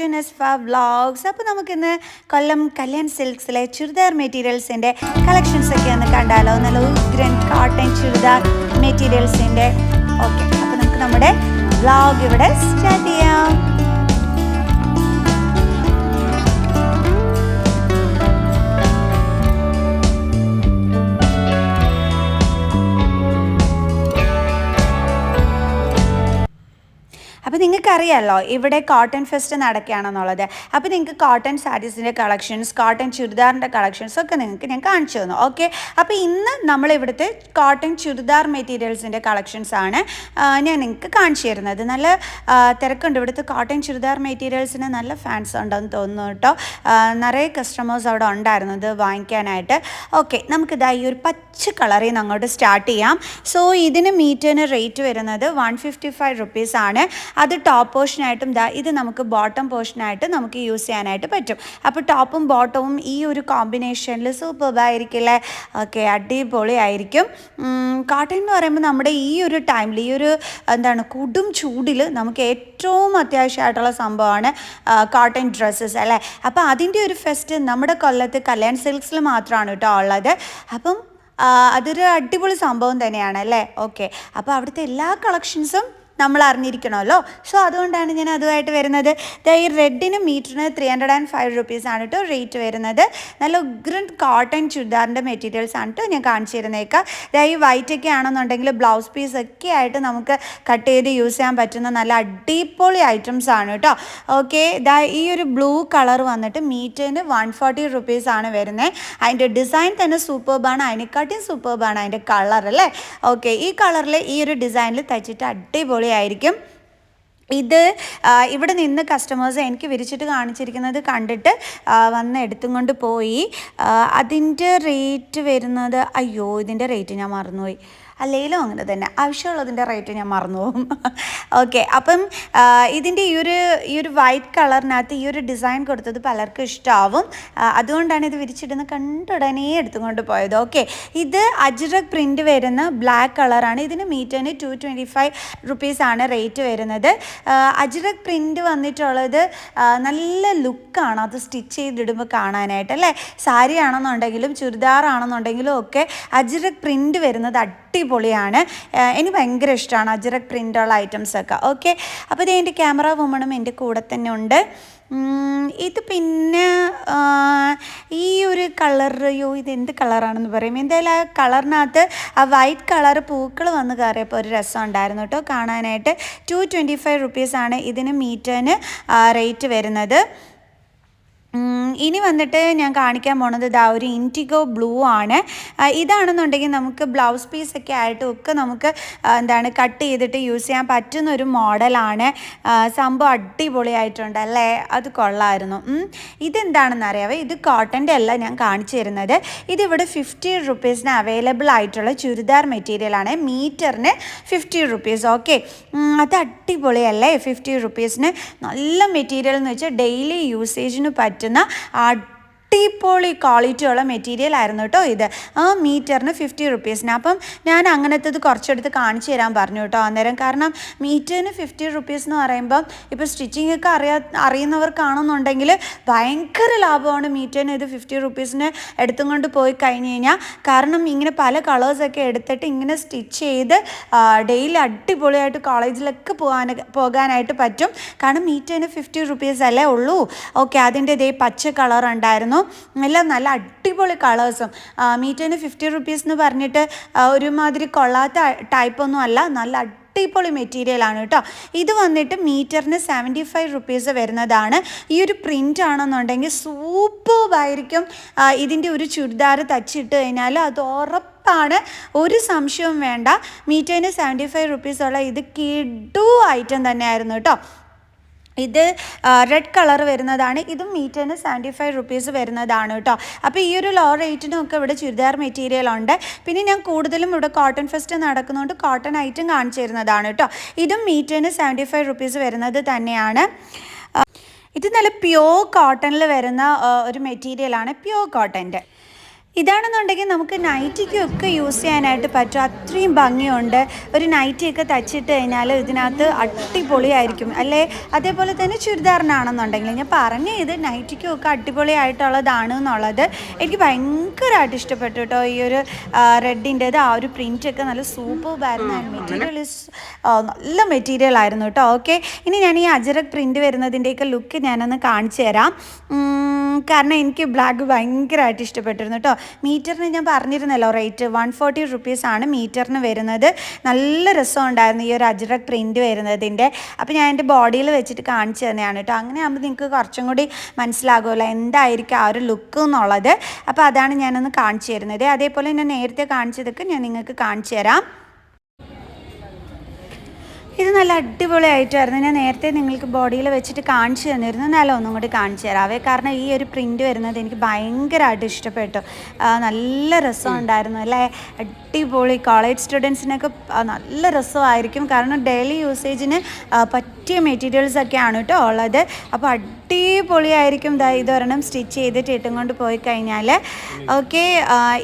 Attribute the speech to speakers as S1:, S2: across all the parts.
S1: To നെസ്ഫ vlogs അപ്പോൾ നമുക്കിന്ന് കൊല്ലം കല്യാൺ സിൽക്സിലെ ചുരിദാർ മെറ്റീരിയൽസിന്റെ കളക്ഷൻസ് ഒക്കെ ഒന്ന് കണ്ടാലോ? നല്ല ഉഗ്രൻ കോട്ടൺ ചുരിദാർ മെറ്റീരിയൽസിന്റെ ഓക്കെ അപ്പോൾ നമുക്ക് നമ്മുടെ വ്ളോഗ് ഇവിടെ സ്റ്റാർട്ട് ചെയ്യാം. നിങ്ങൾക്കറിയാമല്ലോ ഇവിടെ കോട്ടൺ ഫെസ്റ്റ് നടക്കുകയാണെന്നുള്ളത്. അപ്പോൾ നിങ്ങൾക്ക് കോട്ടൺ സാരീസിന്റെ കളക്ഷൻസ് കോട്ടൺ ചുരിദാറിന്റെ കളക്ഷൻസ് ഒക്കെ നിങ്ങൾക്ക് ഞാൻ കാണിച്ചു തന്നു ഓക്കെ അപ്പോൾ ഇന്ന് നമ്മൾ ഇവിടുത്തെ കോട്ടൺ ചുരിദാർ മെറ്റീരിയൽസിന്റെ കളക്ഷൻസ് ആണ് ഞാൻ നിങ്ങൾക്ക് കാണിച്ചു തരുന്നത്. നല്ല തിരക്കുണ്ട്. ഇവിടുത്തെ കോട്ടൺ ചുരിദാർ മെറ്റീരിയൽസിന് നല്ല ഫാൻസ് ഉണ്ടെന്ന് തോന്നുന്നു കേട്ടോ. നിറയെ കസ്റ്റമേഴ്സ് അവിടെ ഉണ്ടായിരുന്നു ഇത് വാങ്ങിക്കാനായിട്ട്. ഓക്കെ നമുക്കിതാ ഈ ഒരു പച്ച കളറിൽ നിന്ന് അങ്ങോട്ട് സ്റ്റാർട്ട് ചെയ്യാം. സോ ഇതിന് മീറ്ററിന് റേറ്റ് വരുന്നത് വൺ ഫിഫ്റ്റി ഫൈവ് റുപ്പീസ് ആണ്. അത് ടോപ്പ് പോർഷനായിട്ടും ദാ ഇത് നമുക്ക് ബോട്ടം പോർഷനായിട്ട് നമുക്ക് യൂസ് ചെയ്യാനായിട്ട് പറ്റും. അപ്പോൾ ടോപ്പും ബോട്ടവും ഈ ഒരു കോമ്പിനേഷനിൽ സൂപ്പർബായിരിക്കില്ലേ ഓക്കെ അടിപൊളി ആയിരിക്കും. കോട്ടൺ എന്ന് പറയുമ്പോൾ നമ്മുടെ ഈ ഒരു ടൈമിൽ ഈ ഒരു എന്താണ് കൊടും ചൂടിൽ നമുക്ക് ഏറ്റവും അത്യാവശ്യമായിട്ടുള്ള സംഭവമാണ് കോട്ടൺ ഡ്രസ്സസ് അല്ലേ? അപ്പോൾ അതിന്റെ ഒരു ഫെസ്റ്റ് നമ്മുടെ കൊല്ലത്ത് കല്യാൺ സിൽക്സിൽ മാത്രമാണ് കേട്ടോ ഉള്ളത്. അപ്പം അതൊരു അടിപൊളി സംഭവം തന്നെയാണ് അല്ലേ? ഓക്കെ അപ്പോൾ അവിടുത്തെ എല്ലാ കളക്ഷൻസും നമ്മൾ അറിഞ്ഞിരിക്കണമല്ലോ സോ അതുകൊണ്ടാണ് ഞാൻ അതുമായിട്ട് വരുന്നത്. ഈ റെഡിന് മീറ്ററിന് three hundred and five rupees ആണ് കേട്ടോ റേറ്റ് വരുന്നത്. നല്ല ഉഗ്രൻ കോട്ടൺ ചുരിദാറിന്റെ മെറ്റീരിയൽസ് ആണ് കേട്ടോ ഞാൻ കാണിച്ചു തരുന്നേക്കാം. ദാ ഈ വൈറ്റ് ഒക്കെ ആണെന്നുണ്ടെങ്കിൽ ബ്ലൗസ് പീസ് ഒക്കെ ആയിട്ട് നമുക്ക് കട്ട് ചെയ്ത് യൂസ് ചെയ്യാൻ പറ്റുന്ന നല്ല അടിപൊളി ഐറ്റംസ് ആണ് കേട്ടോ ഓക്കെ ദാ ഈ ഒരു ബ്ലൂ കളർ വന്നിട്ട് മീറ്ററിന് വൺ ഫോർട്ടി റുപ്പീസ് ആണ് വരുന്നത് അതിന്റെ ഡിസൈൻ തന്നെ സൂപ്പർബാണ് അതിനെക്കാട്ടിയും സൂപ്പർബാണ് അതിന്റെ കളർ അല്ലേ? ഓക്കെ ഈ കളറിൽ ഈ ഒരു ഡിസൈനിൽ തയ്ച്ചിട്ട് അടിപൊളിയായിരിക്കും ഇത് ഇവിടെ നിന്ന് കസ്റ്റമേഴ്സ് എനിക്ക് വിരിച്ചിട്ട് കാണിച്ചിരിക്കുന്നത് കണ്ടിട്ട് വന്ന് എടുത്തും കൊണ്ട് പോയി. അതിന്റെ റേറ്റ് വരുന്നത് അയ്യോ ഇതിന്റെ റേറ്റ് ഞാൻ മറന്നുപോയി. അല്ലെങ്കിലും അങ്ങനെ തന്നെ. ആവശ്യമുള്ളതിന്റെ റേറ്റ് ഞാൻ മറന്നുപോകും. ഓക്കെ അപ്പം ഇതിന്റെ ഈ ഒരു ഈ ഒരു വൈറ്റ് കളറിനകത്ത് ഈ ഒരു ഡിസൈൻ കൊടുത്തത് പലർക്കും ഇഷ്ടമാവും അതുകൊണ്ടാണ് ഇത് വിരിച്ചിടുന്ന കണ്ടുടനെ എടുത്തുകൊണ്ട് പോയത്. ഓക്കെ ഇത് അജ്രക് പ്രിന്റ് വരുന്ന ബ്ലാക്ക് കളറാണ് ഇതിന് മീറ്ററിന് ടു ട്വന്റി ഫൈവ് റുപ്പീസാണ് റേറ്റ് വരുന്നത്. അജ്രക് പ്രിന്റ് വന്നിട്ടുള്ളത് നല്ല ലുക്കാണ് അത് സ്റ്റിച്ച് ചെയ്തിടുമ്പോൾ കാണാനായിട്ട് അല്ലേ? സാരി ആണെന്നുണ്ടെങ്കിലും ചുരിദാർ ആണെന്നുണ്ടെങ്കിലും ഒക്കെ അജ്രക് പ്രിന്റ് വരുന്നത് അടിപൊളിയാണ്. എനിക്ക് ഭയങ്കര ഇഷ്ടമാണ് അജ്രക് പ്രിന്റുള്ള ഐറ്റംസൊക്കെ ഓക്കെ അപ്പോൾ ഇത് എന്റെ ക്യാമറ വുമണും എന്റെ കൂടെ തന്നെ ഉണ്ട്. ഇത് പിന്നെ ഈ ഒരു കളർ അയ്യോ ഇത് എന്ത് കളറാണെന്ന് പറയും. എന്തായാലും ആ കളറിനകത്ത് ആ വൈറ്റ് കളർ പൂക്കൾ വന്ന് കയറിയപ്പോൾ ഒരു രസം ഉണ്ടായിരുന്നു കേട്ടോ. കാണാനായിട്ട് ടു ട്വന്റി ഫൈവ് റുപ്പീസാണ് ഇതിന് മീറ്ററിന് റേറ്റ് വരുന്നത്. ഇനി വന്നിട്ട് ഞാൻ കാണിക്കാൻ പോണത് ഇതാ ഒരു ഇന്റിഗോ ബ്ലൂ ആണ്. ഇതാണെന്നുണ്ടെങ്കിൽ നമുക്ക് ബ്ലൗസ് പീസ് ഒക്കെ ആയിട്ടും ഒക്കെ നമുക്ക് എന്താണ് കട്ട് ചെയ്തിട്ട് യൂസ് ചെയ്യാൻ പറ്റുന്ന ഒരു മോഡലാണ് സംഭവം അടിപൊളിയായിട്ടുണ്ട് അല്ലേ? അത് കൊള്ളായിരുന്നു. ഇതെന്താണെന്ന് അറിയാവേ? ഇത് കോട്ടന്റെ അല്ല ഞാൻ കാണിച്ചു തരുന്നത്. ഇതിവിടെ ഫിഫ്റ്റി റുപ്പീസിന് അവൈലബിൾ ആയിട്ടുള്ള ചുരിദാർ മെറ്റീരിയലാണ് മീറ്ററിന് ഫിഫ്റ്റി റുപ്പീസ് ഓക്കെ അത് അടിപൊളിയല്ലേ? ഫിഫ്റ്റി റുപ്പീസിന് നല്ല മെറ്റീരിയൽ എന്ന് വെച്ചാൽ ഡെയിലി യൂസേജിന് പറ്റുന്ന അടിപൊളി ക്വാളിറ്റിയുള്ള മെറ്റീരിയൽ ആയിരുന്നു കേട്ടോ ഇത്. ആ മീറ്ററിന് ഫിഫ്റ്റി റുപ്പീസിന് അപ്പം ഞാൻ അങ്ങനത്തത് കുറച്ചെടുത്ത് കാണിച്ചു തരാൻ പറഞ്ഞു കേട്ടോ അന്നേരം. കാരണം മീറ്ററിന് ഫിഫ്റ്റി റുപ്പീസ് എന്ന് പറയുമ്പം ഇപ്പോൾ സ്റ്റിച്ചിങ് ഒക്കെ അറിയാ അറിയുന്നവർക്കാണെന്നുണ്ടെങ്കിൽ ഭയങ്കര ലാഭമാണ് മീറ്ററിന് ഇത് ഫിഫ്റ്റി റുപ്പീസിന് എടുത്തും കൊണ്ട് പോയി കഴിഞ്ഞ് കഴിഞ്ഞാൽ കാരണം ഇങ്ങനെ പല കളേഴ്സൊക്കെ എടുത്തിട്ട് ഇങ്ങനെ സ്റ്റിച്ച് ചെയ്ത് ഡെയിലി അടിപൊളിയായിട്ട് കോളേജിലൊക്കെ പോകാൻ പോകാനായിട്ട് പറ്റും. കാരണം മീറ്ററിന് ഫിഫ്റ്റി റുപ്പീസ് അല്ലേ ഉള്ളൂ. ഓക്കെ അതിന്റെ ഇതേ പച്ച കളർ ഉണ്ടായിരുന്നു. എല്ലാം നല്ല അടിപൊളി കളേഴ്സും. മീറ്ററിന് ഫിഫ്റ്റി റുപ്പീസ് എന്ന് പറഞ്ഞിട്ട് ഒരുമാതിരി കൊള്ളാത്ത ടൈപ്പൊന്നും അല്ല. നല്ല അടിപൊളി മെറ്റീരിയൽ ആണ് കേട്ടോ ഇത് വന്നിട്ട് മീറ്ററിന് സെവന്റി ഫൈവ് റുപ്പീസ് വരുന്നതാണ്. ഈ ഒരു പ്രിന്റ് ആണെന്നുണ്ടെങ്കിൽ സൂപ്പർബായിരിക്കും ഇതിന്റെ ഒരു ചുരിദാർ തച്ചിട്ട് കഴിഞ്ഞാൽ അത് ഉറപ്പാണ്. ഒരു സംശയവും വേണ്ട. മീറ്ററിന് സെവന്റി ഫൈവ് റുപ്പീസുള്ള ഇത് കിഡു ഐറ്റം തന്നെയായിരുന്നു കേട്ടോ ഇത് റെഡ് കളർ വരുന്നതാണ്. ഇതും മീറ്ററിന് സെവന്റി ഫൈവ് റുപ്പീസ് വരുന്നതാണ് കേട്ടോ അപ്പോൾ ഈ ഒരു ലോ റേറ്റിനും ഒക്കെ ഇവിടെ ചുരിദാർ മെറ്റീരിയൽ ഉണ്ട്. പിന്നെ ഞാൻ കൂടുതലും ഇവിടെ കോട്ടൺ ഫെസ്റ്റ് നടക്കുന്നതുകൊണ്ട് കോട്ടൺ ഐറ്റം കാണിച്ചു തരുന്നതാണ് കേട്ടോ ഇതും മീറ്ററിന് സെവന്റി ഫൈവ് റുപ്പീസ് വരുന്നത് തന്നെയാണ്. ഇത് നല്ല പ്യോർ കോട്ടണിൽ വരുന്ന ഒരു മെറ്റീരിയലാണ് പ്യോർ കോട്ടന്റെ ഇതാണെന്നുണ്ടെങ്കിൽ നമുക്ക് നൈറ്റിക്കൊക്കെ യൂസ് ചെയ്യാനായിട്ട് പറ്റും. അത്രയും ഭംഗിയുണ്ട്. ഒരു നൈറ്റിയൊക്കെ തച്ചിട്ട് കഴിഞ്ഞാൽ ഇതിനകത്ത് അടിപൊളിയായിരിക്കും. അല്ലേ? അതേപോലെ തന്നെ ചുരിദാറിനാണെന്നുണ്ടെങ്കിൽ ഞാൻ പറഞ്ഞ ഇത് നൈറ്റിക്കൊക്കെ അടിപൊളിയായിട്ടുള്ളതാണ് എന്നുള്ളത് എനിക്ക് ഭയങ്കരമായിട്ട് ഇഷ്ടപ്പെട്ടു കേട്ടോ ഈ ഒരു റെഡിന്റേത് ആ ഒരു പ്രിന്റൊക്കെ നല്ല സൂപ്പർബായിരുന്നു മെറ്റീരിയൽ നല്ല മെറ്റീരിയൽ ആയിരുന്നു കേട്ടോ ഓക്കെ ഇനി ഞാൻ ഈ അജറക് പ്രിന്റ് വരുന്നതിന്റെയൊക്കെ ലുക്ക് ഞാനൊന്ന് കാണിച്ചു തരാം. കാരണം എനിക്ക് ബ്ലാക്ക് ഭയങ്കരമായിട്ട് ഇഷ്ടപ്പെട്ടിരുന്നു കേട്ടോ മീറ്ററിന് ഞാൻ പറഞ്ഞിരുന്നല്ലോ റേറ്റ് വൺ ഫോർട്ടി റുപ്പീസാണ് മീറ്ററിന് വരുന്നത്. നല്ല രസം ഉണ്ടായിരുന്നു ഈ ഒരു അജറക് പ്രിന്റ് വരുന്നതിന്റെ. അപ്പോൾ ഞാൻ എന്റെ ബോഡിയിൽ വെച്ചിട്ട് കാണിച്ചു തന്നെയാണ് കേട്ടോ. അങ്ങനെ ആകുമ്പോൾ നിങ്ങൾക്ക് കുറച്ചും കൂടി മനസ്സിലാകുമല്ലോ എന്തായിരിക്കും ആ ഒരു ലുക്ക് എന്നുള്ളത്. അപ്പോൾ അതാണ് ഞാനൊന്ന് കാണിച്ചു തരുന്നത്. അതേപോലെ ഞാൻ നേരത്തെ കാണിച്ചതൊക്കെ ഞാൻ നിങ്ങൾക്ക് കാണിച്ചു തരാം. ഇത് നല്ല അടിപൊളിയായിട്ടായിരുന്നു. ഞാൻ നേരത്തെ നിങ്ങൾക്ക് ബോഡിയിൽ വെച്ചിട്ട് കാണിച്ചു തന്നിരുന്നു. നല്ല ഒന്നും കൂടി കാണിച്ചു തരാവേ കാരണം ഈ ഒരു പ്രിന്റ് വരുന്നത് എനിക്ക് ഭയങ്കരമായിട്ട് ഇഷ്ടപ്പെട്ടു. നല്ല രസം ഉണ്ടായിരുന്നു അല്ലേ? അടിപൊളി കോളേജ് സ്റ്റുഡൻസിനൊക്കെ നല്ല രസമായിരിക്കും. കാരണം ഡെയിലി യൂസേജിന് പറ്റിയ മെറ്റീരിയൽസ് ഒക്കെയാണ് കേട്ടോ ഉള്ളത്. അപ്പോൾ അടിപൊളിയായിരിക്കും ദാ ഇതൊരെണ്ണം സ്റ്റിച്ച് ചെയ്തിട്ട് ഇട്ടും കൊണ്ട് പോയി കഴിഞ്ഞാൽ ഓക്കെ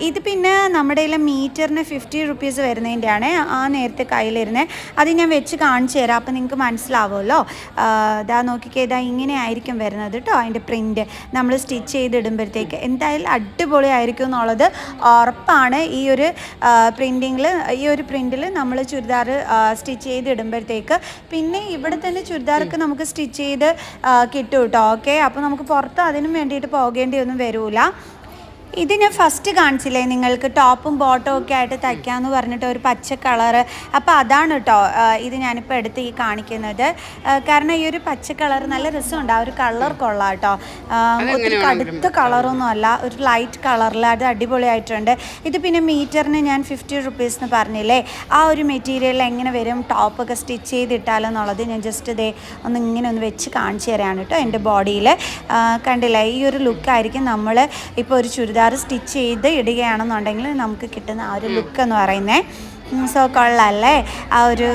S1: ഇത് പിന്നെ നമ്മുടെ കയ്യിൽ മീറ്ററിന് ഫിഫ്റ്റി റുപ്പീസ് വരുന്നതിന്റെയാണ് ആ നേരത്തെ കയ്യിലിരുന്നത് അത് ഞാൻ വെച്ച് കാണിച്ചു തരാം. അപ്പോൾ നിങ്ങൾക്ക് മനസ്സിലാവുമല്ലോ. ഇതാ നോക്കിക്കേ ഇതാ ഇങ്ങനെ ആയിരിക്കും വരുന്നത് കേട്ടോ അതിന്റെ പ്രിന്റ് നമ്മൾ സ്റ്റിച്ച് ചെയ്തിടുമ്പോഴത്തേക്ക് എന്തായാലും അടിപൊളിയായിരിക്കും എന്നുള്ളത് ഉറപ്പാണ്. ഈ ഒരു പ്രിന്റിങ്ങിൽ ഈ ഒരു പ്രിന്റിൽ നമ്മൾ ചുരിദാർ സ്റ്റിച്ച് ചെയ്തിടുമ്പോഴത്തേക്ക് പിന്നെ ഇവിടെ തന്നെ ചുരിദാർക്ക് നമുക്ക് സ്റ്റിച്ച് ചെയ്ത് കിട്ടും കേട്ടോ ഓക്കെ? അപ്പോൾ നമുക്ക് പുറത്ത് അതിനും വേണ്ടിയിട്ട് പോകേണ്ടി ഒന്നും വരില്ല ഇത് ഞാൻ ഫസ്റ്റ് കാണിച്ചില്ലേ? നിങ്ങൾക്ക് ടോപ്പും ബോട്ടവും ഒക്കെ ആയിട്ട് തയ്ക്കാമെന്ന് പറഞ്ഞിട്ട് ഒരു പച്ച കളറ്. അപ്പോൾ അതാണ് കേട്ടോ ഇത് ഞാനിപ്പോൾ എടുത്ത് ഈ കാണിക്കുന്നത്. കാരണം ഈ ഒരു പച്ച കളർ നല്ല രസമുണ്ട്. ആ ഒരു കളർ കൊള്ളാം കേട്ടോ ഒത്തിരി കടുത്ത കളറൊന്നും അല്ല. ഒരു ലൈറ്റ് കളറിൽ അത് അടിപൊളിയായിട്ടുണ്ട്. ഇത് പിന്നെ മീറ്ററിന് ഞാൻ ഫിഫ്റ്റി റുപ്പീസ് എന്ന് പറഞ്ഞില്ലേ? ആ ഒരു മെറ്റീരിയൽ എങ്ങനെ വരും? ടോപ്പൊക്കെ സ്റ്റിച്ച് ചെയ്തിട്ടാലെന്നുള്ളത് ഞാൻ ജസ്റ്റ് ഇതേ ഒന്ന് ഇങ്ങനെ ഒന്ന് വെച്ച് കാണിച്ചു തരാണ് കേട്ടോ എന്റെ ബോഡിയിൽ കണ്ടില്ലേ? ഈ ഒരു ലുക്കായിരിക്കും നമ്മൾ ഇപ്പോൾ ഒരു ചുരിദാർ സ്റ്റിച്ച് ചെയ്ത് ഇടുകയാണെന്നുണ്ടെങ്കിൽ നമുക്ക് കിട്ടുന്ന ആ ഒരു ലുക്ക് എന്ന് പറയുന്നത് സോ കൊള്ളല്ലേ? ആ ഒരു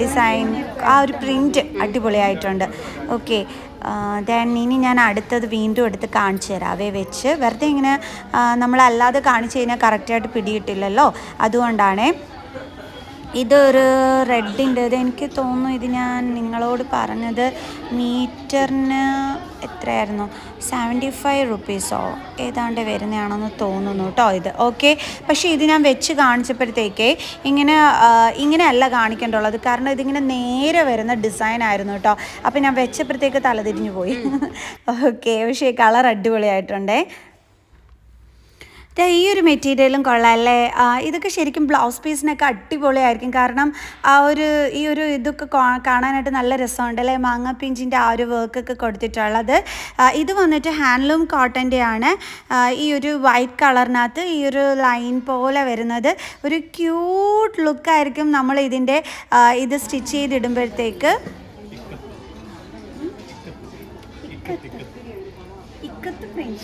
S1: ഡിസൈൻ ആ ഒരു പ്രിന്റ് അടിപൊളിയായിട്ടുണ്ട്. ഓക്കെ ദെൻ ഇനി ഞാൻ അടുത്തത് വീണ്ടും എടുത്ത് കാണിച്ചു തരാവേ വെച്ച്. വെറുതെ ഇങ്ങനെ നമ്മളല്ലാതെ കാണിച്ചു കഴിഞ്ഞാൽ കറക്റ്റായിട്ട് പിടിയിട്ടില്ലല്ലോ. അതുകൊണ്ടാണേ ഇതൊരു റെഡിന്റെത് എനിക്ക് തോന്നുന്നു ഇത് ഞാൻ നിങ്ങളോട് പറഞ്ഞത് മീറ്ററിന് എത്രയായിരുന്നു? സെവന്റി ഫൈവ് റുപ്പീസോ? ഏതാണ്ട് വരുന്നതാണെന്ന് തോന്നുന്നു കേട്ടോ ഇത്. ഓക്കെ? പക്ഷേ ഇത് ഞാൻ വെച്ച് കാണിച്ചപ്പോഴത്തേക്ക് ഇങ്ങനെ ഇങ്ങനെയല്ല കാണിക്കേണ്ടുള്ളത് കാരണം ഇതിങ്ങനെ നേരെ വരുന്ന ഡിസൈൻ ആയിരുന്നു കേട്ടോ അപ്പോൾ ഞാൻ വെച്ചപ്പോഴത്തേക്ക് തലതിരിഞ്ഞു പോയി. ഓക്കെ. പക്ഷേ കളർ അടിപൊളിയായിട്ടുണ്ടേ. ഈ ഒരു മെറ്റീരിയലും കൊള്ളാം അല്ലേ ഇതൊക്കെ ശരിക്കും ബ്ലൗസ് പീസിനൊക്കെ അടിപൊളിയായിരിക്കും. കാരണം ആ ഒരു ഈ ഒരു ഇതൊക്കെ കാണാനായിട്ട് നല്ല രസമുണ്ട് അല്ലേ മാങ്ങ പിഞ്ചിന്റെ ആ ഒരു വർക്കൊക്കെ കൊടുത്തിട്ടുള്ളത്. ഇത് വന്നിട്ട് ഹാൻഡ്ലൂം കോട്ടന്റെ ആണ് ഈ ഒരു വൈറ്റ് കളറിനകത്ത് ഈ ഒരു ലൈൻ പോലെ വരുന്നത്. ഒരു ക്യൂട്ട് ലുക്കായിരിക്കും നമ്മൾ ഇതിന്റെ ഇത് സ്റ്റിച്ച് ചെയ്തിടുമ്പോഴത്തേക്ക്. ഇക്കത്ത് പ്രിന്റ്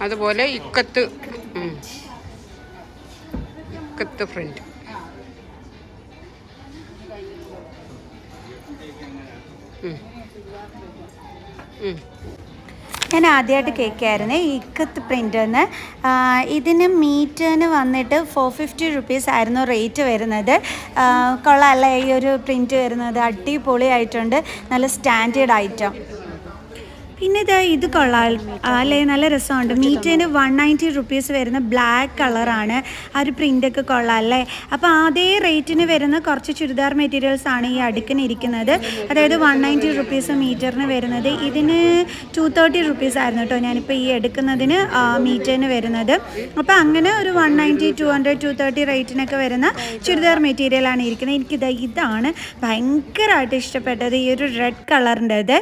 S2: അതുപോലെ ഇക്കത്ത്. ഇക്കത്ത് ഫ്രണ്ട് ഉം. ഉം.
S1: ഞാൻ ആദ്യമായിട്ട് കേൾക്കായിരുന്നേ ഇക്കത്ത് പ്രിന്റ് എന്ന് ഇതിന് മീറ്ററിന് വന്നിട്ട് ഫോർ ഫിഫ്റ്റി റുപ്പീസ് ആയിരുന്നു റേറ്റ് വരുന്നത്. കൊള്ളാമല്ലേ ഈ ഒരു പ്രിന്റ് വരുന്നത് അടിപൊളിയായിട്ടുണ്ട്. നല്ല സ്റ്റാൻഡേർഡ് ഐറ്റം പിന്നെ ഇത് ഇത് കൊള്ളാം അല്ലേ നല്ല രസമുണ്ട്. മീറ്റേന് വൺ നയന്റി റുപ്പീസ് വരുന്ന ബ്ലാക്ക് കളറാണ് ആ ഒരു പ്രിന്റൊക്കെ കൊള്ളാം അല്ലേ? അപ്പോൾ അതേ റേറ്റിന് വരുന്ന കുറച്ച് ചുരിദാർ മെറ്റീരിയൽസ് ആണ് ഈ അടുക്കിന് ഇരിക്കുന്നത്. അതായത് വൺ നയന്റി റുപ്പീസ് മീറ്ററിന് വരുന്നത്. ഇതിന് ടു തേർട്ടി റുപ്പീസ് ആയിരുന്നു കേട്ടോ ഞാനിപ്പോൾ ഈ എടുക്കുന്നതിന് മീറ്ററിന് വരുന്നത്. അപ്പോൾ അങ്ങനെ ഒരു one ninety two hundred two thirty റേറ്റിനൊക്കെ വരുന്ന ചുരിദാർ മെറ്റീരിയലാണ് ഇരിക്കുന്നത്. എനിക്കിത് ഇതാണ് ഭയങ്കരമായിട്ട് ഇഷ്ടപ്പെട്ടത്. ഈ ഒരു റെഡ് കളറിന്റെത്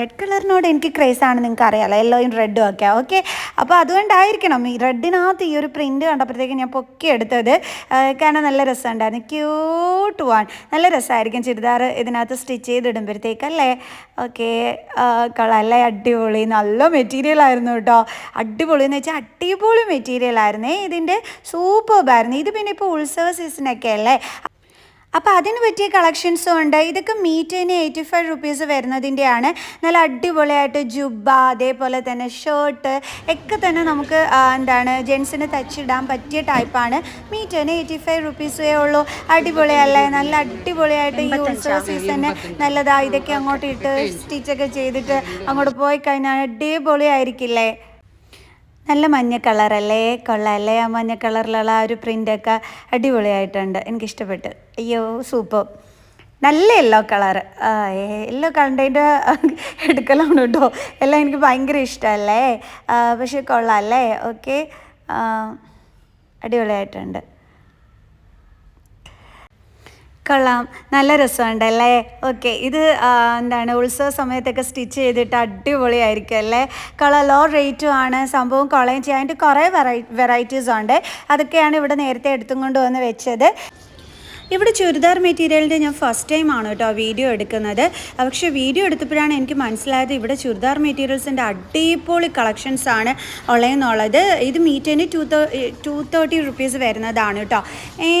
S1: റെഡ് കളറിനോട് എനിക്ക് ക്രേസാണ് നിങ്ങൾക്ക് അറിയാമല്ലോ യെല്ലോയും റെഡും ഒക്കെ. ഓക്കെ അപ്പോൾ അതുകൊണ്ടായിരിക്കണം ഈ റെഡിനകത്ത് ഈ ഒരു പ്രിന്റ് കണ്ടപ്പോഴത്തേക്ക് ഞാൻ പൊക്കി എടുത്തത്. കാരണം നല്ല രസമുണ്ടായിരുന്നു. ക്യൂട്ട് വൺ നല്ല രസമായിരിക്കും ചുരിദാർ ഇതിനകത്ത് സ്റ്റിച്ച് ചെയ്തിടുമ്പോഴത്തേക്ക് അല്ലേ? ഓക്കെ കൊള്ളാം. അല്ലേ? അടിപൊളി. നല്ല മെറ്റീരിയൽ ആയിരുന്നു കേട്ടോ. അടിപൊളി എന്ന് വെച്ചാൽ അടിപൊളി മെറ്റീരിയൽ ആയിരുന്നേ. ഇതിന്റെ സൂപ്പർബായിരുന്നു ഇത് പിന്നെ ഇപ്പോൾ ഉത്സവ സീസണൊക്കെ അല്ലേ? അപ്പോൾ അതിന് പറ്റിയ കളക്ഷൻസും ഉണ്ട്. ഇതൊക്കെ മീറ്റിന് എയ്റ്റി ഫൈവ് റുപ്പീസ് വരുന്നതിന്റെയാണ് നല്ല അടിപൊളിയായിട്ട് ജുബ അതേപോലെ തന്നെ ഷർട്ട് ഒക്കെ തന്നെ നമുക്ക് എന്താണ് ജെൻസിന് തച്ചിടാൻ പറ്റിയ ടൈപ്പാണ് മീറ്റിന് എയ്റ്റി ഫൈവ് റുപ്പീസേ ഉള്ളൂ. അടിപൊളിയല്ലേ? നല്ല അടിപൊളിയായിട്ട് ഈ ഉത്സവ സീസണ് നല്ലതാണ് ഇതൊക്കെ അങ്ങോട്ട് ഇട്ട് സ്റ്റിച്ചൊക്കെ ചെയ്തിട്ട് അങ്ങോട്ട് പോയി കഴിഞ്ഞാൽ അടിപൊളിയായിരിക്കില്ലേ? നല്ല മഞ്ഞ കളറല്ലേ കൊള്ളാമല്ലേ ആ മഞ്ഞ കളറിലുള്ള ആ ഒരു പ്രിന്റൊക്കെ അടിപൊളിയായിട്ടുണ്ട്. എനിക്കിഷ്ടപ്പെട്ടു. അയ്യോ സൂപ്പർ നല്ല യെല്ലോ കളർ യെല്ലോ കളറിന്റെ എടുക്കലാണ് കേട്ടോ. എല്ലാം എനിക്ക് ഭയങ്കര ഇഷ്ടമല്ലേ? പക്ഷെ കൊള്ളാമല്ലേ ഓക്കെ അടിപൊളിയായിട്ടുണ്ട്. കൊള്ളാം. നല്ല രസമുണ്ടല്ലേ? ഓക്കെ ഇത് എന്താണ് ഉത്സവ സമയത്തൊക്കെ സ്റ്റിച്ച് ചെയ്തിട്ട് അടിപൊളിയായിരിക്കും അല്ലേ? കളർ ലോ റേറ്റും ആണ് സംഭവം കൊളയും അതിന്റെ കുറേ വെറൈ വെറൈറ്റീസ് ഉണ്ട്. അതൊക്കെയാണ് ഇവിടെ നേരത്തെ എടുത്തും കൊണ്ട് വന്ന് വെച്ചത്. ഇവിടെ ചുരിദാർ മെറ്റീരിയലിന്റെ ഞാൻ ഫസ്റ്റ് ടൈം ആണ് കേട്ടോ വീഡിയോ എടുക്കുന്നത്. പക്ഷേ വീഡിയോ എടുത്തപ്പോഴാണ് എനിക്ക് മനസ്സിലായത് ഇവിടെ ചുരിദാർ മെറ്റീരിയൽസിന്റെ അടിപൊളി കളക്ഷൻസ് ആണ് ഉള്ളതെന്നുള്ളത്. ഇത് മീറ്റിന് ടു ടു തേർട്ടി റുപ്പീസ് വരുന്നതാണ് കേട്ടോ. ഈ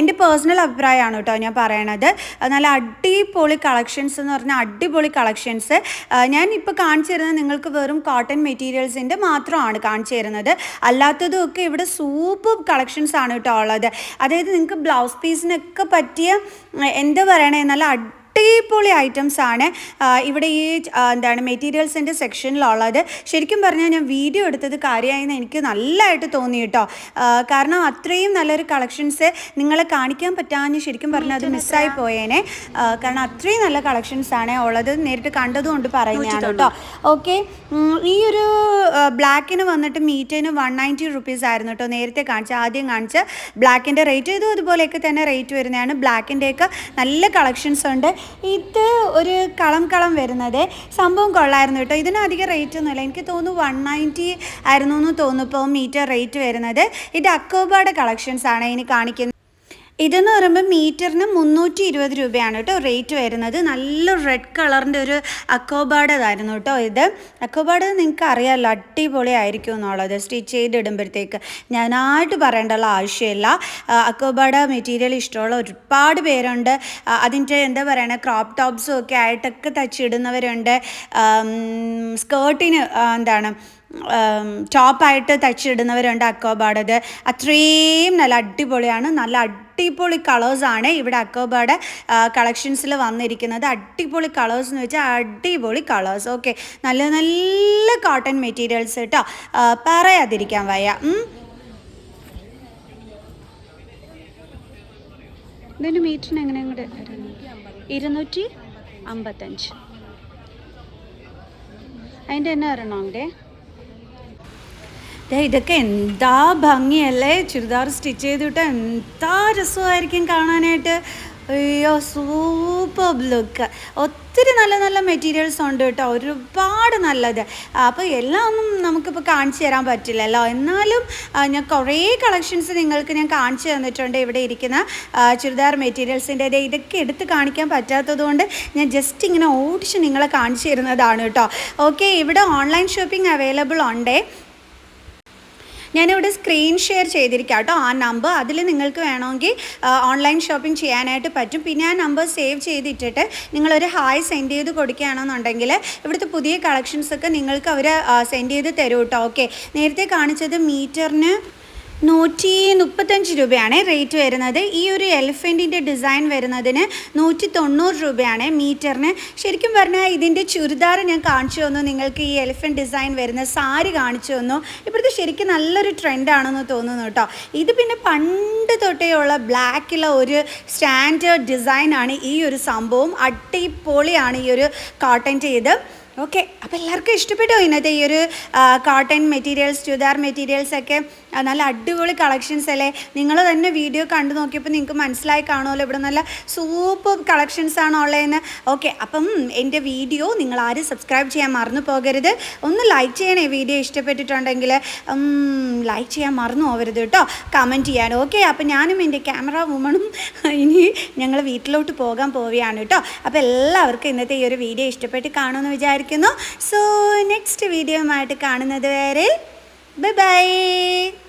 S1: എന്റെ പേഴ്സണൽ അഭിപ്രായമാണ് കേട്ടോ ഞാൻ പറയണത്. നല്ല അടിപൊളി കളക്ഷൻസ് എന്ന് പറഞ്ഞാൽ അടിപൊളി കളക്ഷൻസ് ഞാൻ ഇപ്പോൾ കാണിച്ചു തരുന്നത് നിങ്ങൾക്ക് വെറും കോട്ടൺ മെറ്റീരിയൽസിന്റെ മാത്രമാണ് കാണിച്ചു തരുന്നത് അല്ലാത്തതും ഒക്കെ ഇവിടെ സൂപ്പർ കളക്ഷൻസ് ആണ് കേട്ടോ ഉള്ളത്. അതായത് നിങ്ങൾക്ക് ബ്ലൗസ് പീസിനൊക്കെ പറ്റിയ എന്താ പറയണേ? നല്ല അടിപൊളി ഐറ്റംസ് ആണ്. ഇവിടെ ഈ എന്താണ് മെറ്റീരിയൽസിന്റെ സെക്ഷനിലുള്ളത് ശരിക്കും പറഞ്ഞാൽ ഞാൻ വീഡിയോ എടുത്തത് കാര്യമായെന്ന് എനിക്ക് നല്ലതായിട്ട് തോന്നി കേട്ടോ കാരണം അത്രയും നല്ലൊരു കളക്ഷൻസ് നിങ്ങളെ കാണിക്കാൻ പറ്റാമെന്ന് ശരിക്കും പറഞ്ഞാൽ അത് മിസ്സായി പോയേനെ. കാരണം അത്രയും നല്ല കളക്ഷൻസ് ആണ് ഉള്ളത് നേരിട്ട് കണ്ടതുകൊണ്ട് പറയുന്നതാണ് കേട്ടോ ഓക്കെ ഈ ഒരു ബ്ലാക്കിന് വന്നിട്ട് മീറ്റിന് വൺ നയന്റി റുപ്പീസ് ആയിരുന്നു കേട്ടോ നേരത്തെ കാണിച്ച ആദ്യം കാണിച്ച ബ്ലാക്കിന്റെ റേറ്റ് ഇതും അതുപോലെയൊക്കെ തന്നെ റേറ്റ് വരുന്നതാണ്. ബ്ലാക്കിന്റെയൊക്കെ നല്ല കളക്ഷൻസ് ഉണ്ട്. ഇത് ഒരു കളം കളം വരുന്നത്. സംഭവം കൊള്ളായിരുന്നു കേട്ടോ. ഇതിന് അധികം റേറ്റ് ഒന്നുമില്ല. എനിക്ക് തോന്നുന്നു വൺ നയന്റി ആയിരുന്നു എന്ന് തോന്നുന്നു ഇപ്പോൾ മീറ്റർ റേറ്റ് വരുന്നത്. ഇത് അക്കോബയുടെ കളക്ഷൻസ് ആണ് ഇനി കാണിക്കുന്നത്. ഇതെന്ന് പറയുമ്പോൾ മീറ്ററിന് മുന്നൂറ്റി ഇരുപത് രൂപയാണ് കേട്ടോ റേറ്റ് വരുന്നത്. നല്ല റെഡ് കളറിന്റെ ഒരു അക്കോബാഡതായിരുന്നു കേട്ടോ ഇത്. അക്കോബാഡ് നിങ്ങൾക്ക് അറിയാമല്ലോ അടിപൊളിയായിരിക്കും എന്നുള്ളത് സ്റ്റിച്ച് ചെയ്തിടുമ്പോഴത്തേക്ക് ഞാനായിട്ട് പറയേണ്ടുള്ള ആവശ്യമില്ല. അക്കോബാഡ മെറ്റീരിയൽ ഇഷ്ടമുള്ള ഒരുപാട് പേരുണ്ട്. അതിന്റെ എന്താ പറയുക ക്രോപ്പ് ടോപ്സും ഒക്കെ ആയിട്ടൊക്കെ തച്ചിടുന്നവരുണ്ട്. സ്കേർട്ടിന് എന്താണ് ടോപ്പായിട്ട് തയ്ച്ചിടുന്നവരുണ്ട് അക്കോബാടത് അത്രയും നല്ല അടിപൊളിയാണ്. നല്ല അടിപൊളി കളേഴ്സാണ് ഇവിടെ അക്കോബാഡ് കളക്ഷൻസിൽ വന്നിരിക്കുന്നത്. അടിപൊളി കളേഴ്സ് എന്ന് വെച്ചാൽ അടിപൊളി കളേഴ്സ് ഓക്കെ നല്ല നല്ല കോട്ടൺ മെറ്റീരിയൽസ് കേട്ടോ പറയാതിരിക്കാൻ വയ്യ. മീറ്ററിന് എങ്ങനെ ഇരുന്നൂറ്റി അമ്പത്തഞ്ച്. അതിന്റെ തന്നെ വരണോ ദേ ഇതൊക്കെ എന്താ ഭംഗിയല്ലേ? ചുരിദാർ സ്റ്റിച്ച് ചെയ്തിട്ട് എന്താ രസമായിരിക്കും കാണാനായിട്ട്? അയ്യോ സൂപ്പർ ലുക്ക് ഒത്തിരി നല്ല നല്ല മെറ്റീരിയൽസ് ഉണ്ട് കേട്ടോ. ഒരുപാട് നല്ലത്. അപ്പോൾ എല്ലാം ഒന്നും നമുക്കിപ്പോൾ കാണിച്ചു തരാൻ പറ്റില്ലല്ലോ. എന്നാലും ഞാൻ കുറേ കളക്ഷൻസ് നിങ്ങൾക്ക് ഞാൻ കാണിച്ചു തന്നിട്ടുണ്ട് ഇവിടെ ഇരിക്കുന്ന ചുരിദാർ മെറ്റീരിയൽസിന്റെ ഇതൊക്കെ എടുത്ത് കാണിക്കാൻ പറ്റാത്തതുകൊണ്ട് ഞാൻ ജസ്റ്റ് ഇങ്ങനെ ഓടിച്ച് നിങ്ങളെ കാണിച്ചു തരുന്നതാണ് കേട്ടോ. ഓക്കെ ഇവിടെ ഓൺലൈൻ ഷോപ്പിംഗ് അവൈലബിൾ ഉണ്ടേ. ഞാനിവിടെ സ്ക്രീൻ ഷെയർ ചെയ്തിരിക്കാം കേട്ടോ ആ നമ്പർ അതിൽ നിങ്ങൾക്ക് വേണമെങ്കിൽ ഓൺലൈൻ ഷോപ്പിംഗ് ചെയ്യാനായിട്ട് പറ്റും. പിന്നെ ആ നമ്പർ സേവ് ചെയ്തിട്ടിട്ട് നിങ്ങളൊരു ഹായ് സെൻഡ് ചെയ്ത് കൊടുക്കുകയാണെന്നുണ്ടെങ്കിൽ ഇവിടുത്തെ പുതിയ കളക്ഷൻസൊക്കെ നിങ്ങൾക്ക് അവർ സെൻഡ് ചെയ്ത് തരും കേട്ടോ ഓക്കെ നേരത്തെ കാണിച്ചത് മീറ്ററിന് നൂറ്റി മുപ്പത്തഞ്ച് രൂപയാണ് റേറ്റ് വരുന്നത്. ഈ ഒരു എലിഫന്റിന്റെ ഡിസൈൻ വരുന്നതിന് നൂറ്റി തൊണ്ണൂറ് രൂപയാണ് മീറ്ററിന്. ശരിക്കും പറഞ്ഞാൽ ഇതിന്റെ ചുരിദാർ ഞാൻ കാണിച്ചു തന്നു. നിങ്ങൾക്ക് ഈ എലിഫന്റ് ഡിസൈൻ വരുന്ന സാരി കാണിച്ചു തന്നു. ഇപ്പോഴത്തെ ശരിക്കും നല്ലൊരു ട്രെൻഡാണെന്ന് തോന്നുന്നു കേട്ടോ. ഇത് പിന്നെ പണ്ട് തൊട്ടേ ഉള്ള ബ്ലാക്കിലെ ഒരു സ്റ്റാൻഡേർഡ് ഡിസൈനാണ് ഈ ഒരു സംഭവം. അടിപൊളിയാണ് ഈ ഒരു കോട്ടൺ ചെയ്ത് ഓക്കെ അപ്പോൾ എല്ലാവർക്കും ഇഷ്ടപ്പെട്ടോ ഇന്നത്തെ ഈ ഒരു കോട്ടൺ മെറ്റീരിയൽസ് ചുരിദാർ മെറ്റീരിയൽസ് ഒക്കെ? നല്ല അടിപൊളി കളക്ഷൻസ് അല്ലേ? നിങ്ങൾ തന്നെ വീഡിയോ കണ്ടു നോക്കിയപ്പോൾ നിങ്ങൾക്ക് മനസ്സിലായി കാണുമല്ലോ. ഇവിടെ നല്ല സൂപ്പർ കളക്ഷൻസ് ആണ് ഉള്ളതെന്ന്. ഓക്കെ അപ്പം എന്റെ വീഡിയോ നിങ്ങൾ ആരും സബ്സ്ക്രൈബ് ചെയ്യാൻ മറന്നു പോകരുത്. ഒന്ന് ലൈക്ക് ചെയ്യണേ വീഡിയോ ഇഷ്ടപ്പെട്ടിട്ടുണ്ടെങ്കിൽ ലൈക്ക് ചെയ്യാൻ മറന്നു പോകരുത് കേട്ടോ. കമന്റ് ചെയ്യാൻ. ഓക്കെ അപ്പം ഞാനും എന്റെ ക്യാമറ വുമണും ഇനി ഞങ്ങൾ വീട്ടിലോട്ട് പോകാൻ പോവുകയാണ് കേട്ടോ. അപ്പോൾ എല്ലാവർക്കും ഇന്നത്തെ ഈ ഒരു വീഡിയോ ഇഷ്ടപ്പെട്ട് കാണുമെന്ന് വിചാരിക്കുന്നു. സോ നെക്സ്റ്റ് വീഡിയോയുമായിട്ട് കാണുന്നത് വരെ ബൈ ബൈ